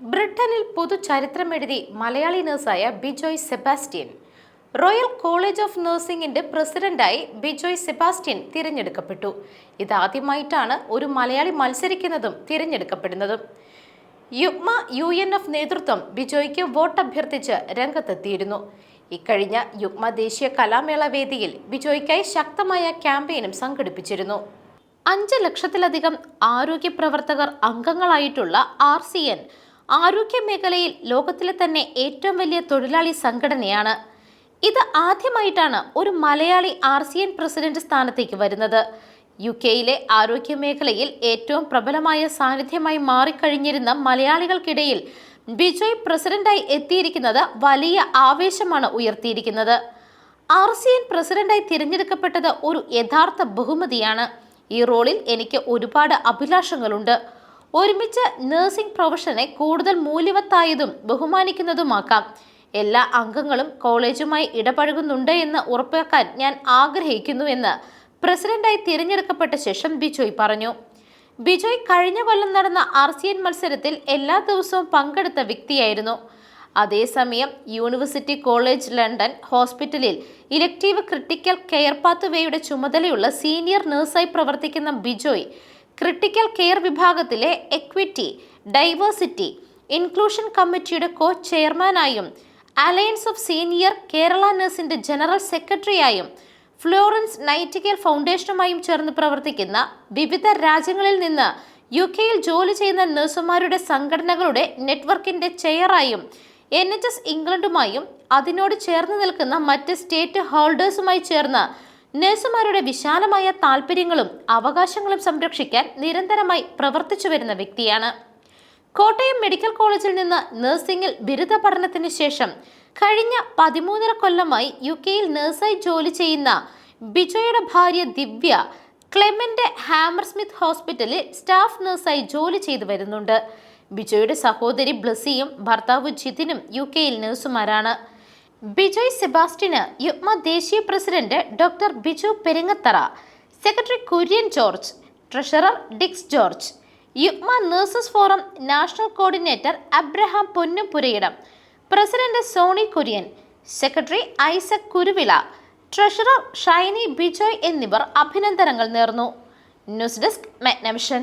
ബ്രിട്ടനിൽ പൊതു ചരിത്രമെഴുതി Malayali നഴ്സായ Bijoy Sebastian. Royal College of നഴ്സിംഗിന്റെ പ്രസിഡന്റായി ബിജോയ് സെബാസ്റ്റ്യൻ തിരഞ്ഞെടുക്കപ്പെട്ടു. ഇതാദ്യമായിട്ടാണ് ഒരു മലയാളി മത്സരിക്കുന്നതും തിരഞ്ഞെടുക്കപ്പെടുന്നതും. യുഗ്മ യു എൻ എഫ് നേതൃത്വം ബിജോയ്ക്ക് വോട്ട് അഭ്യർത്ഥിച്ച് രംഗത്തെത്തിയിരുന്നു. ഇക്കഴിഞ്ഞ യുഗ്മ ദേശീയ കലാമേള വേദിയിൽ ബിജോയ്ക്കായി ശക്തമായ ക്യാമ്പയിനും സംഘടിപ്പിച്ചിരുന്നു. അഞ്ച് ലക്ഷത്തിലധികം ആരോഗ്യ പ്രവർത്തകർ അംഗങ്ങളായിട്ടുള്ള ആർ സി എൻ ആരോഗ്യ മേഖലയിൽ ലോകത്തിലെ തന്നെ ഏറ്റവും വലിയ തൊഴിലാളി സംഘടനയാണ്. ഇത് ആദ്യമായിട്ടാണ് ഒരു Malayali R C N president സ്ഥാനത്തേക്ക് വരുന്നത്. യു കെയിലെ ആരോഗ്യ മേഖലയിൽ ഏറ്റവും പ്രബലമായ സാന്നിധ്യമായി മാറിക്കഴിഞ്ഞിരുന്ന മലയാളികൾക്കിടയിൽ ബിജോയ് പ്രസിഡന്റായി എത്തിയിരിക്കുന്നത് വലിയ ആവേശമാണ് ഉയർത്തിയിരിക്കുന്നത്. ആർ സി എൻ പ്രസിഡന്റായി തിരഞ്ഞെടുക്കപ്പെട്ടത് ഒരു യഥാർത്ഥ ബഹുമതിയാണ്. ഈ റോളിൽ എനിക്ക് ഒരുപാട് അഭിലാഷങ്ങളുണ്ട്. ഒരുമിച്ച് നഴ്സിംഗ് പ്രൊഫഷനെ കൂടുതൽ മൂല്യവത്തായതും ബഹുമാനിക്കുന്നതുമാക്കാം. എല്ലാ അംഗങ്ങളും കോളേജുമായി ഇടപഴകുന്നുണ്ട് എന്ന് ഉറപ്പാക്കാൻ ഞാൻ ആഗ്രഹിക്കുന്നു എന്ന് പ്രസിഡന്റായി തിരഞ്ഞെടുക്കപ്പെട്ട ശേഷം ബിജോയ് പറഞ്ഞു. ബിജോയ് കഴിഞ്ഞ കൊല്ലം നടന്ന ആർ സി എൻ മത്സരത്തിൽ എല്ലാ ദിവസവും പങ്കെടുത്ത വ്യക്തിയായിരുന്നു. അതേസമയം യൂണിവേഴ്സിറ്റി കോളേജ് ലണ്ടൻ ഹോസ്പിറ്റലിൽ ഇലക്ടീവ് ക്രിട്ടിക്കൽ കെയർ പാത്വേയുടെ ചുമതലയുള്ള സീനിയർ നഴ്സായി പ്രവർത്തിക്കുന്ന ബിജോയ് ക്രിട്ടിക്കൽ കെയർ വിഭാഗത്തിലെ എക്വിറ്റി ഡൈവേഴ്സിറ്റി ഇൻക്ലൂഷൻ കമ്മിറ്റിയുടെ കോ ചെയർമാനായും അലയൻസ് ഓഫ് സീനിയർ കേരള നഴ്സിന്റെ ജനറൽ സെക്രട്ടറിയായും ഫ്ലോറൻസ് നൈറ്റിക്കൽ ഫൗണ്ടേഷനുമായും ചേർന്ന് പ്രവർത്തിക്കുന്ന വിവിധ രാജ്യങ്ങളിൽ നിന്ന് യു കെയിൽ ജോലി ചെയ്യുന്ന നഴ്സുമാരുടെ സംഘടനകളുടെ നെറ്റ്വർക്കിന്റെ ചെയറായും എൻ എച്ച് എസ് ഇംഗ്ലണ്ടുമായും അതിനോട് ചേർന്ന് നിൽക്കുന്ന മറ്റ് സ്റ്റേറ്റ് ഹോൾഡേഴ്സുമായി ചേർന്ന് നഴ്സുമാരുടെ വിശാലമായ താല്പര്യങ്ങളും അവകാശങ്ങളും സംരക്ഷിക്കാൻ നിരന്തരമായി പ്രവർത്തിച്ചു വരുന്ന വ്യക്തിയാണ്. കോട്ടയം മെഡിക്കൽ കോളേജിൽ നിന്ന് നഴ്സിംഗിൽ ബിരുദ പഠനത്തിന് ശേഷം കഴിഞ്ഞ പതിമൂന്നര കൊല്ലമായി യു കെയിൽ നഴ്സായി ജോലി ചെയ്യുന്ന ബിജോയുടെ ഭാര്യ ദിവ്യ ക്ലെമന്റ് ഹാമർസ്മിത്ത് ഹോസ്പിറ്റലിൽ സ്റ്റാഫ് നഴ്സായി ജോലി ചെയ്തു വരുന്നുണ്ട്. ബിജോയുടെ സഹോദരി ബ്ലസിയും ഭർത്താവ് ജിതിനും യു കെയിൽ നഴ്സുമാരാണ്. ബിജോയ് സെബാസ്റ്റിന് യുഗ്മ ദേശീയ president doctor Biju Peringathara secretary Kurian George treasurer Dix George Yugma nurses forum national coordinator Abraham Ponnupurayidam president Sony Kurian secretary Isaac Kuruvilla treasurer Shiny Bijoy എന്നിവർ അഭിനന്ദനങ്ങൾ നേർന്നു. News desk Magnavision.